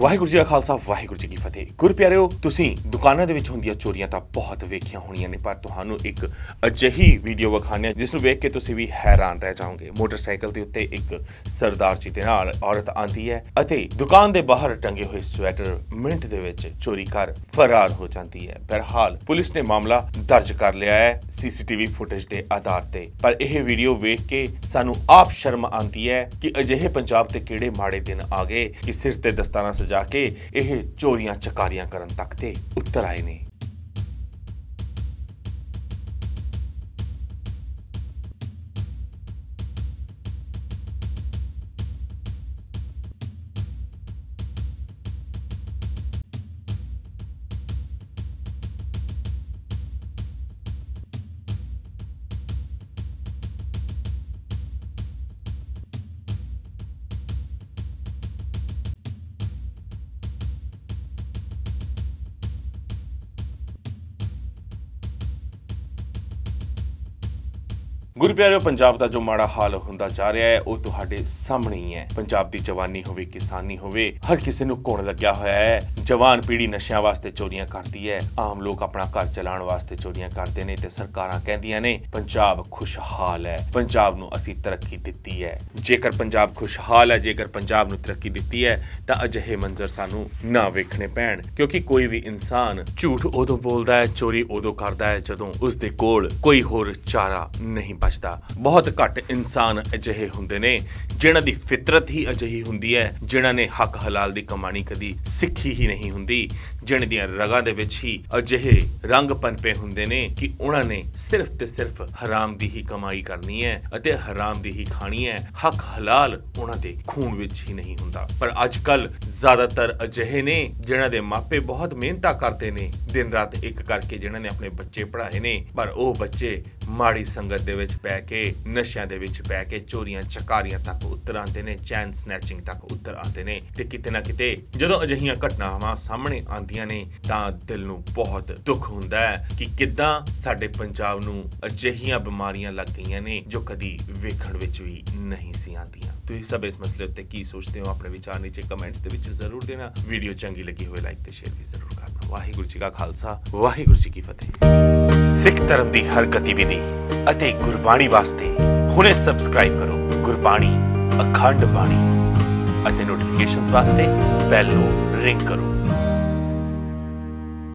ਵਾਹਿਗੁਰੂ ਜੀ ਕਾ ਖਾਲਸਾ, ਵਾਹਿਗੁਰੂ ਜੀ ਕੀ ਫਤਿਹ। ਗੁਰ ਪਿਆਰਿਓ, ਤੁਸੀਂ ਦੁਕਾਨਾਂ ਦੇ ਵਿੱਚ ਹੁੰਦੀਆਂ ਚੋਰੀਆਂ ਤਾਂ ਬਹੁਤ ਵੇਖੀਆਂ ਹੋਣੀਆਂ ਨੇ, ਪਰ ਤੁਹਾਨੂੰ ਇੱਕ ਅਜਿਹੀ ਵੀਡੀਓ ਵਿਖਾਣੇ ਜਿਸ ਨੂੰ ਵੇਖ ਕੇ ਤੁਸੀਂ ਵੀ ਹੈਰਾਨ ਰਹਿ ਜਾਓਗੇ। ਮੋਟਰਸਾਈਕਲ ਦੇ ਉੱਤੇ ਇੱਕ ਸਰਦਾਰ ਜੀ ਦੇ ਨਾਲ ਔਰਤ ਆਂਦੀ ਹੈ ਅਤੇ ਦੁਕਾਨ ਦੇ ਬਾਹਰ ਟੰਗੇ ਹੋਏ ਸਵੈਟਰ ਮਿੰਟ ਦੇ ਵਿੱਚ ਚੋਰੀ ਕਰ ਫਰਾਰ ਹੋ ਜਾਂਦੀ ਹੈ। ਬਹਰਹਾਲ, ਪੁਲਿਸ ਨੇ ਮਾਮਲਾ ਦਰਜ ਕਰ ਲਿਆ ਹੈ ਸੀਸੀਟੀਵੀ ਫੁਟੇਜ ਦੇ ਆਧਾਰ ਤੇ। ਪਰ ਇਹ ਵੀਡੀਓ ਵੇਖ ਕੇ ਸਾਨੂੰ ਆਪ ਸ਼ਰਮ ਆਂਦੀ ਹੈ ਕਿ ਅਜਿਹੇ ਪੰਜਾਬ ਤੇ ਕਿਹੜੇ ਮਾੜੇ ਦਿਨ ਆ ਗਏ, ਕਿ ਸਿਰ ਤੇ ਦਸਤਾਨਾ ਜਾ ਕੇ ਇਹ ਚੋਰੀਆਂ ਚਕਾਰੀਆਂ ਕਰਨ ਤੱਕ ਤੇ ਉੱਤਰ ਆਏ ਨੇ। ਗੁਰੂ ਪਿਆਰਿਓ, ਪੰਜਾਬ ਦਾ ਜੋ ਮਾੜਾ ਹਾਲ ਹੁੰਦਾ ਜਾ ਰਿਹਾ ਹੈ, ਉਹ ਤੁਹਾਡੇ ਸਾਹਮਣੇ ਹੀ ਹੈ। ਪੰਜਾਬ ਦੀ ਜਵਾਨੀ ਹੋਵੇ, ਕਿਸਾਨੀ ਹੋਵੇ, ਹਰ ਕਿਸੇ ਨੂੰ ਕੋਣ ਲੱਗਿਆ ਹੋਇਆ ਹੈ। ਜਵਾਨ ਪੀੜ੍ਹੀ ਨਸ਼ਿਆਂ ਵਾਸਤੇ ਚੋਰੀਆਂ ਕਰਦੀ ਹੈ। ਆਮ ਲੋਕ ਆਪਣਾ ਘਰ ਚਲਾਉਣ ਵਾਸਤੇ ਚੋਰੀਆਂ ਕਰਦੇ ਨੇ ਤੇ ਸਰਕਾਰਾਂ ਕਹਿੰਦੀਆਂ ਨੇ, ਪੰਜਾਬ ਖੁਸ਼ਹਾਲ ਹੈ। ਪੰਜਾਬ ਨੂੰ ਅਸੀਂ ਤਰੱਕੀ ਦਿੱਤੀ ਹੈ। ਜੇਕਰ ਪੰਜਾਬ ਖੁਸ਼ਹਾਲ ਹੈ, ਜੇਕਰ ਪੰਜਾਬ ਨੂੰ ਤਰੱਕੀ ਦਿੱਤੀ ਹੈ, ਤਾਂ ਅਜਿਹੇ ਮੰਜ਼ਰ ਸਾਨੂੰ ਨਾ ਵੇਖਣੇ ਪੈਣ। ਕਿਉਂਕਿ ਕੋਈ ਵੀ ਇਨਸਾਨ ਝੂਠ ਉਦੋਂ ਬੋਲਦਾ ਹੈ, ਚੋਰੀ ਉਦੋਂ ਕਰਦਾ ਹੈ, ਜਦੋਂ ਉਸ ਦੇ ਕੋਲ ਕੋਈ ਹੋਰ ਚਾਰਾ ਨਹੀਂ ਬਚਦਾ। ਬਹੁਤ ਘੱਟ ਇਨਸਾਨ ਅਜਿਹੇ ਹੁੰਦੇ ਨੇ, ਜਿਨ੍ਹਾਂ ਦੀ ਫਿਤਰਤ ਹੀ ਅਜਿਹੀ ਹੁੰਦੀ ਹੈ, ਜਿਨ੍ਹਾਂ ਨੇ ਹੱਕ ਹਲਾਲ ਦੀ ਕਮਾਣੀ ਕਦੀ ਸਿੱਖੀ ਹੀ ਨਹੀਂ ਹੁੰਦੀ, ਜਿਨ੍ਹਾਂ ਦੀਆਂ ਰਗਾਂ ਦੇ ਵਿੱਚ ਹੀ ਅਜਿਹੇ ਰੰਗ ਪਨਪੇ ਹੁੰਦੇ ਨੇ ਕਿ ਉਹਨਾਂ ਨੇ ਸਿਰਫ ਤੇ ਸਿਰਫ ਹਰਾਮ ਦੀ ਹੀ ਕਮਾਈ ਕਰਨੀ ਹੈ ਅਤੇ ਹਰਾਮ ਦੀ ਹੀ ਖਾਣੀ ਹੈ। ਹੱਕ ਹਲਾਲ ਉਹਨਾਂ ਦੇ ਖੂਨ ਵਿੱਚ ਹੀ ਨਹੀਂ ਹੁੰਦਾ। ਪਰ ਅੱਜ ਕੱਲ ਜ਼ਿਆਦਾਤਰ ਅਜਿਹੇ ਨੇ, ਜਿਨ੍ਹਾਂ ਦੇ ਮਾਪੇ ਬਹੁਤ ਮਿਹਨਤਾਂ ਕਰਦੇ ਨੇ, ਦਿਨ ਰਾਤ ਇੱਕ ਕਰਕੇ ਜਿਨ੍ਹਾਂ ਨੇ ਆਪਣੇ ਬੱਚੇ ਪੜ੍ਹਾਏ ਨੇ, ਪਰ ਉਹ ਬੱਚੇ ਮਾੜੀ ਸੰਗਤ ਦੇ ਵਿੱਚ ਪੈ ਕੇ, ਨਸ਼ਿਆਂ ਦੇ ਵਿੱਚ ਪੈ ਕੇ, ਚੋਰੀਆਂ, ਚਕਾਰੀਆਂ ਤੱਕ ਉਤਰ ਆਉਂਦੇ ਨੇ, ਚੈਨ ਸਨੈਚਿੰਗ ਤੱਕ ਉਤਰ ਆਉਂਦੇ ਨੇ ਤੇ ਕਿਤੇ ਨਾ ਕਿਤੇ ਜਦੋਂ ਅਜਿਹੀਆਂ ਘਟਨਾਵਾਂ ਸਾਹਮਣੇ ਆਉਂਦੀਆਂ ਨੇ ਤਾਂ ਦਿਲ ਨੂੰ ਬਹੁਤ ਦੁੱਖ ਹੁੰਦਾ ਹੈ ਕਿ ਕਿੱਦਾਂ ਸਾਡੇ ਪੰਜਾਬ ਨੂੰ ਅਜਿਹੀਆਂ ਬਿਮਾਰੀਆਂ ਲੱਗ ਗਈਆਂ ਨੇ ਜੋ ਕਦੀ ਵੇਖਣ ਵਿੱਚ ਵੀ ਨਹੀਂ ਸੀ ਆਉਂਦੀਆਂ। ਤੁਸੀਂ ਸਭ ਇਸ ਮਸਲੇ ਉੱਤੇ ਕੀ ਸੋਚਦੇ ਹੋ ਆਪਣੇ ਵਿਚਾਰ ਨੀਚੇ ਕਮੈਂਟਸ ਦੇ ਵਿੱਚ ਜ਼ਰੂਰ ਦੇਣਾ। ਵੀਡੀਓ ਚੰਗੀ ਲੱਗੀ ਹੋਵੇ ਲਾਈਕ ਤੇ ਸ਼ੇਅਰ ਵੀ ਜ਼ਰੂਰ ਕਰਨਾ। ਵਾਹਿਗੁਰੂ ਜੀ ਕਾ ਖਾਲਸਾ, ਵਾਹਿਗੁਰੂ ਜੀ ਕੀ ਫਤਿਹ। ਸਿੱਖ ਧਰਮ ਦੀ ਹਰ ਗਤੀਵਿਧੀ ਅਤੇ ਗੁਰਬਾਣੀ ਵਾਸਤੇ ਹੁਣੇ ਸਬਸਕ੍ਰਾਈਬ ਕਰੋ ਗੁਰਬਾਣੀ ਅਖੰਡ ਬਾਣੀ ਅਤੇ ਨੋਟੀਫਿਕੇਸ਼ਨਸ ਵਾਸਤੇ ਬੈਲ ਨੂੰ ਰਿੰਗ ਕਰੋ।